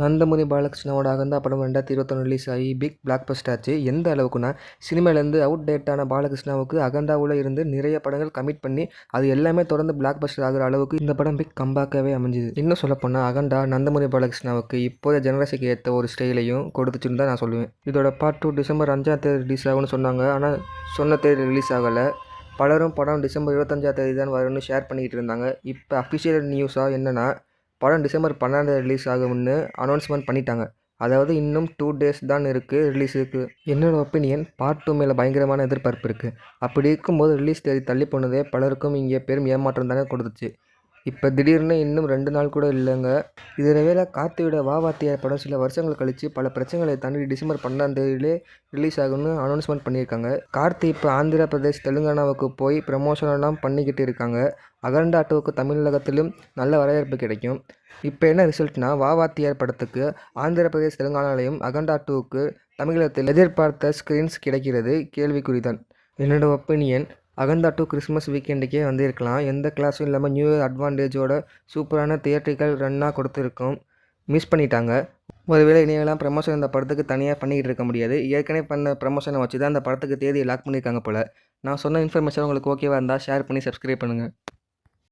நந்தமுனி பாலகிருஷ்ணாவோட அகந்தா படம் ரெண்டாயிரத்தி இருபத்தொன்று ரிலீஸ் ஆகி பிக் பிளாக் பஸ்ட் ஆச்சு. எந்த அளவுக்குன்னா சினிமாலேருந்து அவுட் டேட்டான பாலகிருஷ்ணாவுக்கு அகந்தாவில் இருந்து நிறைய படங்கள் கமிட் பண்ணி அது எல்லாமே தொடர்ந்து பிளாக் பஸ்டர் ஆகிற அளவுக்கு இந்த படம் பிக் கம்பாக்காகவே அமைஞ்சுது. இன்னும் சொல்லப்போனால் அகண்டா நந்தமுனி பாலகிருஷ்ணாவுக்கு இப்போதைய ஜெனரேஷனுக்கு ஏற்ற ஒரு ஸ்டைலையும் கொடுத்துச்சுன்னு தான் நான் சொல்லுவேன். இதோட பார்ட் டூ டிசம்பர் அஞ்சாம் தேதி ரிலீஸ் ஆகும்னு சொன்னாங்க. ஆனால் சொன்ன தேதி ரிலீஸ் ஆகலை. பலரும் படம் டிசம்பர் இருபத்தஞ்சாம் தேதி தான் வரும்னு ஷேர் பண்ணிக்கிட்டு இருந்தாங்க. இப்போ அஃபிஷியல் நியூஸாக என்னென்னா படம் டிசம்பர் பன்னெண்டு ரிலீஸ் ஆகும்னு அனௌன்ஸ்மெண்ட் பண்ணிட்டாங்க. அதாவது இன்னும் டூ டேஸ் தான் இருக்குது ரிலீஸுக்கு என்னோடய ஒப்பீனியன் பார்ட் டூ மேலே பயங்கரமான எதிர்பார்ப்பு இருக்குது அப்படி இருக்கும்போது ரிலீஸ் தேதி தள்ளி போனதே பலருக்கும் இங்கே பெரும் ஏமாற்றம் தானே கொடுத்துச்சு. இப்போ திடீர்னு இன்னும் ரெண்டு நாள் கூட இல்லைங்க. இதில் கார்த்தியோட கார்த்தியோட வாவாத்தியார் படம் சில வருஷங்கள் கழித்து பல பிரச்சனைகளை தாண்டி டிசம்பர் பன்னெண்டாம் தேதியிலே ரிலீஸ் ஆகும்னு அனௌன்ஸ்மெண்ட் பண்ணியிருக்காங்க. கார்த்தி இப்போ ஆந்திர பிரதேஷ் தெலுங்கானாவுக்கு போய் ப்ரமோஷனெல்லாம் பண்ணிக்கிட்டு இருக்காங்க. அகண்டா தமிழகத்திலும் நல்ல வரவேற்பு கிடைக்கும். இப்போ என்ன ரிசல்ட்னா வாவாத்தியார் படத்துக்கு ஆந்திர பிரதேஷ் தெலுங்கானாலையும் அகண்டா தமிழகத்தில் எதிர்பார்த்த ஸ்க்ரீன்ஸ் கிடைக்கிறது கேள்விக்குறிதான். என்னோட ஒப்பீனியன் அகந்தா டூ கிறிஸ்மஸ் வீக்கெண்டுக்கே வந்திருக்கலாம். எந்த கிளாஸும் இல்லாமல் நியூ இயர் அட்வான்டேஜோட சூப்பரான தியேட்ரிக்கல் ரன்னாக கொடுத்துருக்கோம். மிஸ் பண்ணிட்டாங்க. ஒருவேளை இனியெல்லாம் ப்ரமோஷன் இந்த படத்துக்கு தனியாக பண்ணிக்கிட்டு இருக்க முடியாது. ஏற்கனவே பண்ண ப்ரமோஷனை வச்சு தான் அந்த படத்துக்கு தேதியை லாக் பண்ணியிருக்காங்க போல். நான் சொன்ன இன்ஃபர்மேஷன் உங்களுக்கு ஓகேவாக இருந்தால் ஷேர் பண்ணி சப்ஸ்கிரைப் பண்ணுங்கள்